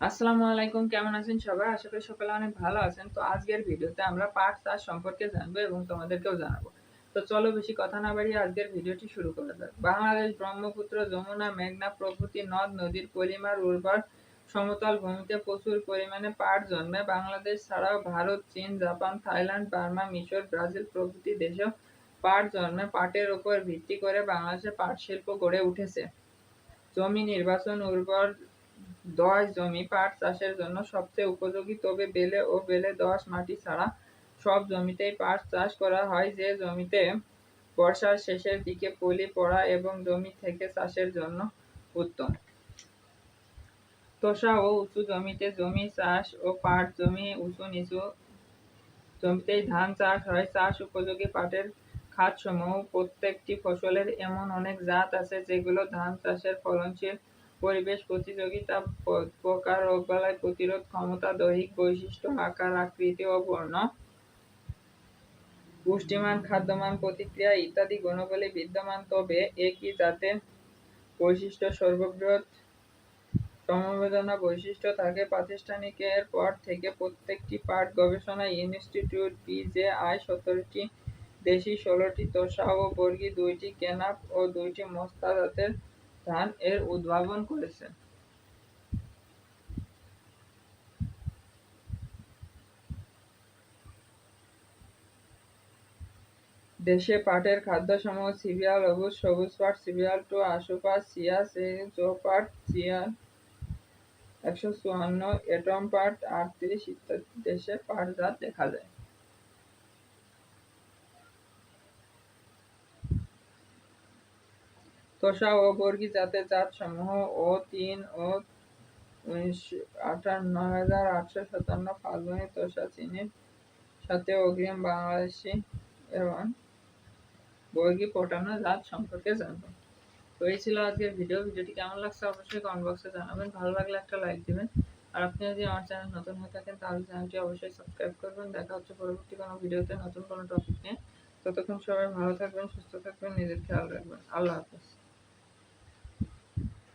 আসসালামু আলাইকুম, কেমন আছেন সবাই? আশা করি সকালে অনেক ভালো আছেন। তো আজকের ভিডিওতে আমরা পাট চাষ সম্পর্কে জানব এবং তোমাদেরকেও জানাব। তো চলো বেশি কথা না বাড়িয়ে আজকের ভিডিওটি শুরু করা যাক। বাংলাদেশ ব্রহ্মপুত্র, যমুনা, মেঘনা প্রভৃতি নদ, নদীর পরিমাণ উর্বর সমতল ভূমিতে প্রচুর পরিমাণে পাট জন্মে। বাংলাদেশ ছাড়াও ভারত, চীন, জাপান, থাইল্যান্ড, বার্মা, মিশর, ব্রাজিল প্রভৃতি দেশেও পাট জন্মে। পাটের উপর ভিত্তি করে বাংলাদেশে পাট শিল্প গড়ে উঠেছে। জমি নির্বাচন উর্বর দোআঁশ জমি পাট চাষের জন্য সবচেয়ে উপযোগী, তবে বেলে ও বেলে দোআঁশ মাটি ছাড়া সব জমিতেই পাট চাষ করা হয়। যে জমিতে বর্ষার শেষের দিকে পলি পড়া এবং জমি থেকে চাষের জন্য উত্তম। তোষা ও উঁচু জমিতে জমি চাষ ও পাট জমি উঁচু নিচু জমিতেই ধান চাষ হয়। চাষ উপযোগী পাটের খাতসমূহ প্রত্যেকটি ফসলের এমন অনেক জাত আছে যেগুলো ধান চাষের ফলনশীল পরিবেশ প্রতিযোগিতা পোকা রোগবালাই প্রতিরোধ ক্ষমতা, দৈহিক বৈশিষ্ট্য, আকার, আকৃতি ও বর্ণ, পুষ্টিমান, খাদ্যমান প্রতিক্রিয়া ইত্যাদি গুণাবলী বিদ্যমান। তবে একই জাতের বৈশিষ্ট্য সর্ববৃহৎ সমবেদনা বৈশিষ্ট্য থাকে। প্রাতিষ্ঠানিকের পর থেকে প্রত্যেকটি পাট গবেষণা ইনস্টিটিউট বিজেআই সতেরোটি, দেশি ষোলোটি, তোষা ও বর্গী, দুইটি কেনাপ ও দুইটি মস্তা ধান এর উদ্ভাবন করেছে দেশে পাটের খাদ্যসমূহ সিরিয়াল অবুজ, সবুজ পাট সিরিয়াল টু আশু পাট চিয়া জো পাট চিয়ান একশো চুয়ান্ন, এটম পাট, আটত্রিশ ইত্যাদি দেশে পাট জাত দেখা যায়। তোষা ও বর্গী জাতের জাতসমূহ ও তিন ও আটান্ন হাজার আটশো সাতান্ন ফাল্গুনি তোষা সাথে অগ্রিম বাংলাদেশি এবং বর্গী পটানো জাত সম্পর্কে তো এই ছিল আজকের ভিডিও। ভিডিওটি কেমন লাগছে অবশ্যই কমেন্ট বক্সে জানাবেন। ভালো লাগলে একটা লাইক দিবেন। আর আপনি যদি আমার চ্যানেল নতুন হয়ে থাকেন, তাহলে চ্যানেলটি অবশ্যই সাবস্ক্রাইব করবেন। দেখা হচ্ছে পরবর্তী কোনো ভিডিওতে নতুন কোনো টপিক নিয়ে। ততক্ষণ সবাই ভালো থাকবেন, সুস্থ থাকবেন, নিজের খেয়াল রাখবেন। আল্লাহ হাফেজ।